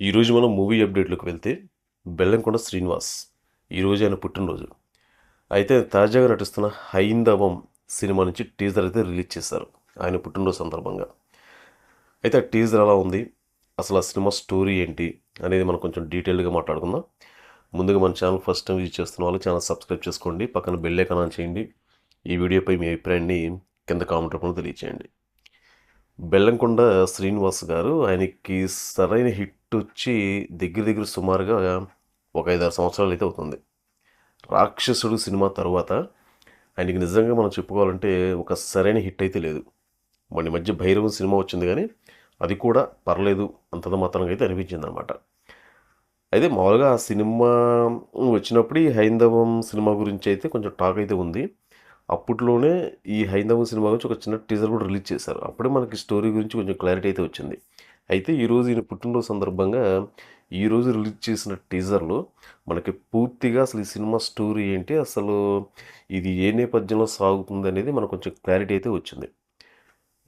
ఈరోజు మనం మూవీ అప్డేట్లోకి వెళ్తే బెల్లంకొండ శ్రీనివాస్ ఈరోజు ఆయన పుట్టినరోజు. అయితే తాజాగా నటిస్తున్న హైందవం సినిమా నుంచి టీజర్ అయితే రిలీజ్ చేశారు ఆయన పుట్టినరోజు సందర్భంగా. అయితే ఆ టీజర్ ఎలా ఉంది? అసలు ఆ సినిమా స్టోరీ ఏంటి? అనేది మనం కొంచెం డీటెయిల్గా మాట్లాడుకుందాం. ముందుగా మన ఛానల్ ఫస్ట్ టైం విజిట్ చేస్తున్న వాళ్ళు ఛానల్ సబ్స్క్రైబ్ చేసుకోండి. పక్కన బెల్లే కనాన్ చేయండి. ఈ వీడియోపై మీ అభిప్రాయాన్ని కింద కామెంట్ రూపంలో తెలియచేయండి. బెల్లంకొండ శ్రీనివాస్ గారు ఆయనకి సరైన హిట్ వచ్చి దగ్గర దగ్గర సుమారుగా ఒక ఐదారు సంవత్సరాలు అయితే అవుతుంది. రాక్షసుడు సినిమా తర్వాత ఆయనకి నిజంగా మనం చెప్పుకోవాలంటే ఒక సరైన హిట్ అయితే లేదు. మన మధ్య భైరవం సినిమా వచ్చింది కానీ అది కూడా పర్లేదు అంతంత మాత్రంగా అయితే అనిపించింది అనమాట అయితే మామూలుగా ఆ సినిమా వచ్చినప్పుడు ఈ హైందవం సినిమా గురించి అయితే కొంచెం టాక్ అయితే ఉంది. అప్పట్లోనే ఈ హైందవం సినిమా గురించి ఒక చిన్న టీజర్ కూడా రిలీజ్ చేశారు. అప్పుడే మనకి స్టోరీ గురించి కొంచెం క్లారిటీ అయితే వచ్చింది. అయితే ఈరోజు ఈయన పుట్టినరోజు సందర్భంగా ఈరోజు రిలీజ్ చేసిన టీజర్లో మనకి పూర్తిగా అసలు ఈ సినిమా స్టోరీ ఏంటి అసలు ఇది ఏ నేపథ్యంలో సాగుతుంది అనేది మనకు కొంచెం క్లారిటీ అయితే వచ్చింది.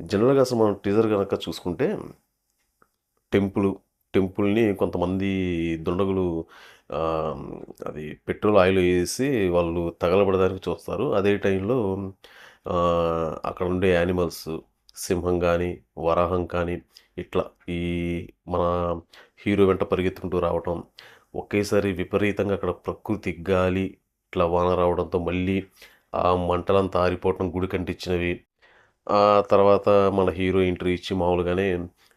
జనరల్గా అసలు మనం టీజర్ కనుక చూసుకుంటే టెంపుల్ టెంపుల్ని కొంతమంది దుండగులు అది పెట్రోల్ ఆయిల్ వేసి వాళ్ళు తగలబడడానికి చూస్తారు. అదే టైంలో అక్కడ ఉండే యానిమల్స్ సింహం కానీ వరాహం కానీ ఇట్లా ఈ మన హీరో వెంట పరిగెత్తుకుంటూ రావటం ఒకేసారి విపరీతంగా అక్కడ ప్రకృతి గాలి ఇట్లా వాన రావడంతో మళ్ళీ ఆ మంటలంతా ఆరిపోవటం గుడి కంటించినవి ఆ తర్వాత మన హీరో ఎంట్రీ ఇచ్చి మామూలుగానే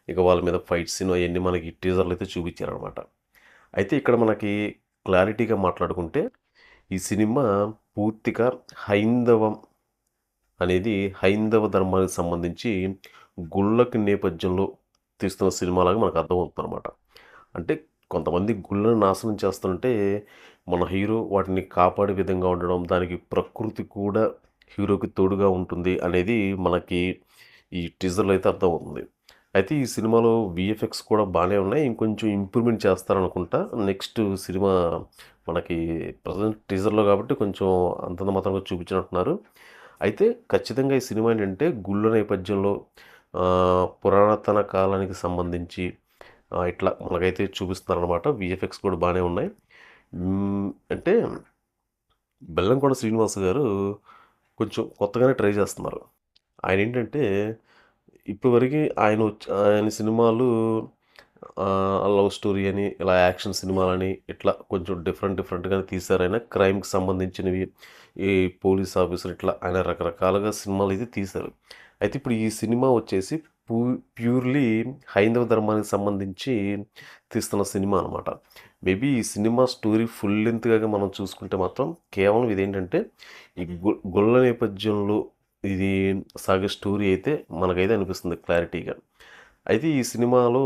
ఇక వాళ్ళ మీద ఫైట్ సీన్ అవన్నీ మనకి టీజర్లు అయితే చూపించారనమాట. అయితే ఇక్కడ మనకి క్లారిటీగా మాట్లాడుకుంటే ఈ సినిమా పూర్తిగా హైందవం అనేది హైందవ ధర్మానికి సంబంధించి గుళ్ళకి నేపథ్యంలో తీస్తున్న సినిమాలాగా మనకు అర్థమవుతుంది అనమాట అంటే కొంతమంది గుళ్ళను నాశనం చేస్తుంటే మన హీరో వాటిని కాపాడే విధంగా ఉండడం దానికి ప్రకృతి కూడా హీరోకి తోడుగా ఉంటుంది అనేది మనకి ఈ టీజర్లో అయితే అర్థమవుతుంది. అయితే ఈ సినిమాలో విఎఫ్ఎక్స్ కూడా బాగానే ఉన్నాయి. ఇంకొంచెం ఇంప్రూవ్మెంట్ చేస్తారనుకుంటా. నెక్స్ట్ సినిమా మనకి ప్రజెంట్ టీజర్లో కాబట్టి కొంచెం అంతంత మాత్రంగా చూపించినట్టున్నారు. అయితే ఖచ్చితంగా ఈ సినిమా ఏంటంటే గుళ్ళ నేపథ్యంలో పురాతన కాలానికి సంబంధించి ఇట్లా మనకైతే చూపిస్తున్నారనమాట విఎఫ్ఎక్స్ కూడా బాగానే ఉన్నాయి. అంటే బెల్లంకొండ శ్రీనివాస్ గారు కొంచెం కొత్తగానే ట్రై చేస్తున్నారు. ఆయన ఏంటంటే ఇప్పటివరకు ఆయన వచ్చి ఆయన సినిమాలు లవ్ స్టోరీ అని ఇలా యాక్షన్ సినిమాలని ఇట్లా కొంచెం డిఫరెంట్ డిఫరెంట్గా తీశారు. ఆయన క్రైమ్కి సంబంధించినవి ఈ పోలీస్ ఆఫీసర్ ఇట్లా ఆయన రకరకాలుగా సినిమాలు అయితే తీశారు. అయితే ఇప్పుడు ఈ సినిమా వచ్చేసి పూ ప్యూర్లీ హైందవ ధర్మానికి సంబంధించి తీస్తున్న సినిమా అనమాట మేబీ ఈ సినిమా స్టోరీ ఫుల్ లెంత్గా మనం చూసుకుంటే మాత్రం కేవలం ఇదేంటంటే ఈ గొల్ల నేపథ్యంలో ఇది సాగే స్టోరీ అయితే మనకైతే అనిపిస్తుంది క్లారిటీగా అయితే ఈ సినిమాలో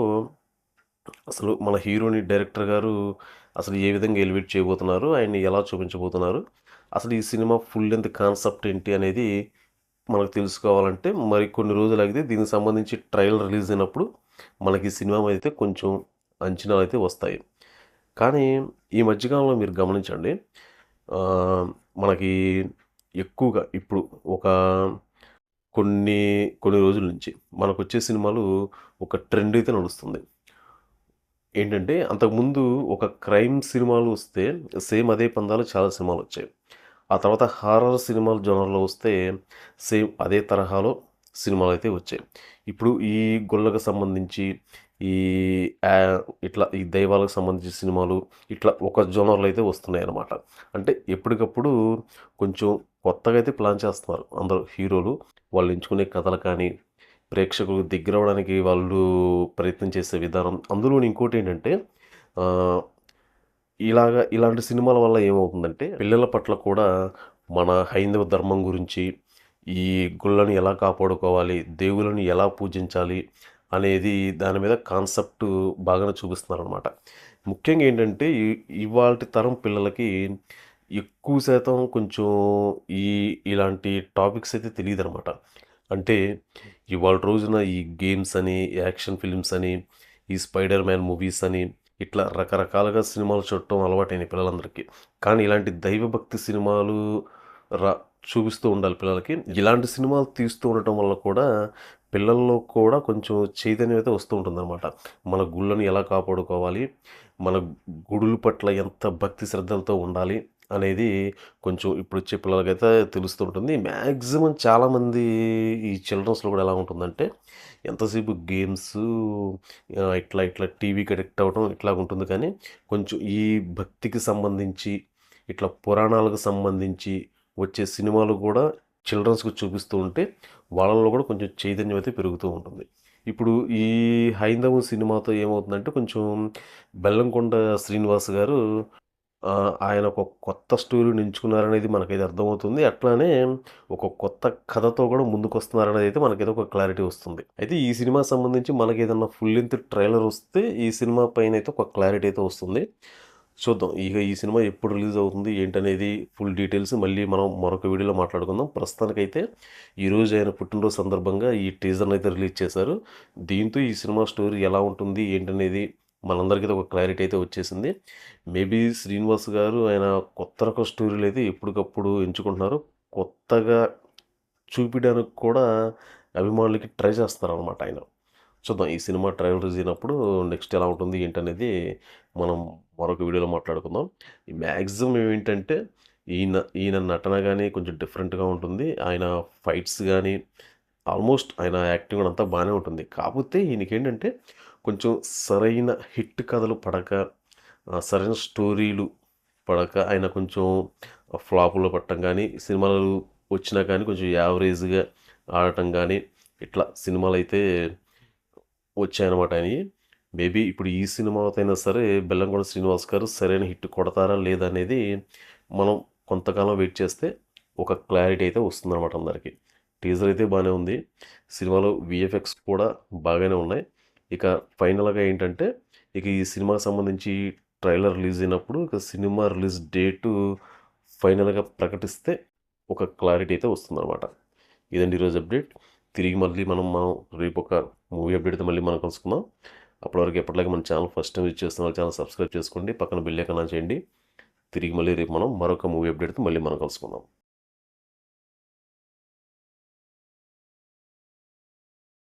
అసలు మన హీరోని డైరెక్టర్ గారు అసలు ఏ విధంగా ఎలివేట్ చేయబోతున్నారు ఆయన్ని ఎలా చూపించబోతున్నారు అసలు ఈ సినిమా ఫుల్ లెంత్ కాన్సెప్ట్ ఏంటి అనేది మనకు తెలుసుకోవాలంటే మరి కొన్ని రోజులు ఆగితే దీనికి సంబంధించి ట్రయల్ రిలీజ్ అయినప్పుడు మనకి ఈ సినిమా అయితే కొంచెం అంచనాలు అయితే వస్తాయి. కానీ ఈ మధ్యకాలంలో మీరు గమనించండి మనకి ఎక్కువగా ఇప్పుడు ఒక కొన్ని కొన్ని రోజుల నుంచి మనకు వచ్చే సినిమాలు ఒక ట్రెండ్ అయితే నడుస్తుంది. ఏంటంటే అంతకుముందు ఒక క్రైమ్ సినిమాలు వస్తే సేమ్ అదే పందాలు చాలా సినిమాలు వచ్చాయి. ఆ తర్వాత హారర్ సినిమాలు జోనర్లో వస్తే సేమ్ అదే తరహాలో సినిమాలు అయితే వచ్చాయి. ఇప్పుడు ఈ గొళ్ళకు సంబంధించి ఈ ఇట్లా ఈ దైవాలకు సంబంధించిన సినిమాలు ఇట్లా ఒక జోనర్లో అయితే వస్తున్నాయి అన్నమాట అంటే ఎప్పటికప్పుడు కొంచెం కొత్తగా అయితే ప్లాన్ చేస్తున్నారు అందరూ హీరోలు. వాళ్ళు ఎంచుకునే కథలు కానీ ప్రేక్షకులకు దగ్గరవడానికి వాళ్ళు ప్రయత్నం చేసే విధానం. అందులో ఇంకోటి ఏంటంటే ఇలాగ ఇలాంటి సినిమాల వల్ల ఏమవుతుందంటే పిల్లల పట్ల కూడా మన హైందవ ధర్మం గురించి ఈ గుళ్ళని ఎలా కాపాడుకోవాలి దేవుళ్ళని ఎలా పూజించాలి అనేది దాని మీద కాన్సెప్ట్ బాగానే చూపిస్తున్నారు అనమాట ముఖ్యంగా ఏంటంటే ఇవాళ తరం పిల్లలకి ఎక్కువ శాతం కొంచెం ఈ ఇలాంటి టాపిక్స్ అయితే తెలియదు అనమాట అంటే ఇవాళ రోజున ఈ గేమ్స్ అని యాక్షన్ ఫిలిమ్స్ అని ఈ స్పైడర్ మ్యాన్ మూవీస్ అని ఇట్లా రకరకాలుగా సినిమాలు చూడటం అలవాటైనాయి పిల్లలందరికీ. కానీ ఇలాంటి దైవభక్తి సినిమాలు రా చూపిస్తూ ఉండాలి పిల్లలకి. ఇలాంటి సినిమాలు తీస్తూ ఉండటం వల్ల కూడా పిల్లల్లో కూడా కొంచెం చైతన్యం అయితే వస్తూ ఉంటుందన్నమాట. మన గుళ్ళను ఎలా కాపాడుకోవాలి? మన గుడుల పట్ల ఎంత భక్తి శ్రద్ధలతో ఉండాలి? అనేది కొంచెం ఇప్పుడు వచ్చే పిల్లలకైతే తెలుస్తుంటుంది. మ్యాక్సిమం చాలామంది ఈ చిల్డ్రన్స్లో కూడా ఎలా ఉంటుందంటే ఎంతసేపు గేమ్స్ ఇట్లా ఇట్లా టీవీకి అడిక్ట్ అవ్వడం ఇట్లా ఉంటుంది. కానీ కొంచెం ఈ భక్తికి సంబంధించి ఇట్లా పురాణాలకు సంబంధించి వచ్చే సినిమాలు కూడా చిల్డ్రన్స్కి చూపిస్తూ ఉంటే వాళ్ళలో కూడా కొంచెం చైతన్యం అయితే పెరుగుతూ ఉంటుంది. ఇప్పుడు ఈ హైందవం సినిమాతో ఏమవుతుందంటే కొంచెం బెల్లంకొండ శ్రీనివాస్ గారు ఆయన ఒక కొత్త స్టోరీని ఎంచుకున్నారనేది మనకైతే అర్థమవుతుంది. అట్లానే ఒక కొత్త కథతో కూడా ముందుకు వస్తున్నారనేది అయితే మనకైతే ఒక క్లారిటీ వస్తుంది. అయితే ఈ సినిమా సంబంధించి మనకి ఏదన్నా ఫుల్ లెంత్ ట్రైలర్ వస్తే ఈ సినిమా పైన అయితే ఒక క్లారిటీ అయితే వస్తుంది. చూద్దాం. ఇక ఈ సినిమా ఎప్పుడు రిలీజ్ అవుతుంది ఏంటనేది ఫుల్ డీటెయిల్స్ మళ్ళీ మనం మరొక వీడియోలో మాట్లాడుకుందాం. ప్రస్తుతానికైతే ఈరోజు ఆయన పుట్టినరోజు సందర్భంగా ఈ టీజర్ని అయితే రిలీజ్ చేశారు. దీంతో ఈ సినిమా స్టోరీ ఎలా ఉంటుంది ఏంటనేది మనందరికీ అయితే ఒక క్లారిటీ అయితే వచ్చేసింది. మేబీ శ్రీనివాస్ గారు ఆయన కొత్త రకం స్టోరీలు అయితే ఎప్పటికప్పుడు ఎంచుకుంటున్నారు. కొత్తగా చూపించడానికి కూడా అభిమానులకి ట్రై చేస్తారనమాట ఆయన. చూద్దాం ఈ సినిమా ట్రైలర్ రిలీజ్ అయినప్పుడు నెక్స్ట్ ఎలా ఉంటుంది ఏంటనేది మనం మరొక వీడియోలో మాట్లాడుకుందాం. ఈ మ్యాక్సిమం ఏంటంటే ఈయన ఈయన నటన కానీ కొంచెం డిఫరెంట్గా ఉంటుంది. ఆయన ఫైట్స్ కానీ ఆల్మోస్ట్ ఆయన యాక్టింగ్ అంతా బాగానే ఉంటుంది. కాకపోతే ఈయనకి ఏంటంటే కొంచెం సరైన హిట్ కథలు పడక సరైన స్టోరీలు పడక ఆయన కొంచెం ఫ్లాపులో పట్టడం కానీ సినిమాలు వచ్చినా కానీ కొంచెం యావరేజ్గా ఆడటం కానీ ఇట్లా సినిమాలు అయితే వచ్చాయన్నమాట ఆయన మేబీ ఇప్పుడు ఈ సినిమాతో అయినా సరే బెల్లంకొండ శ్రీనివాస్ గారు సరైన హిట్ కొడతారా లేదా అనేది మనం కొంతకాలం వెయిట్ చేస్తే ఒక క్లారిటీ అయితే వస్తుందన్నమాట అందరికీ. టీజర్ అయితే బాగానే ఉంది. సినిమాలో విఎఫ్ఎక్స్ కూడా బాగానే ఉన్నాయి. ఇక ఫైనల్గా ఏంటంటే ఇక ఈ సినిమాకి సంబంధించి ట్రైలర్ రిలీజ్ అయినప్పుడు ఇక సినిమా రిలీజ్ డేటు ఫైనల్గా ప్రకటిస్తే ఒక క్లారిటీ అయితే వస్తుందన్నమాట. ఇదండి ఈరోజు అప్డేట్. తిరిగి మళ్ళీ మనం మనం రేపు ఒక మూవీ అప్డేట్తో మళ్ళీ మనం కలుసుకుందాం. అప్పటివరకు ఎప్పటిలాగే మన ఛానల్ ఫస్ట్ టైం యూజ్ చేస్తున్న ఛానల్ సబ్స్క్రైబ్ చేసుకోండి. పక్కన బిల్ చేయండి. తిరిగి మళ్ళీ రేపు మనం మరొక మూవీ అప్డేట్తో మళ్ళీ మనం కలుసుకుందాం.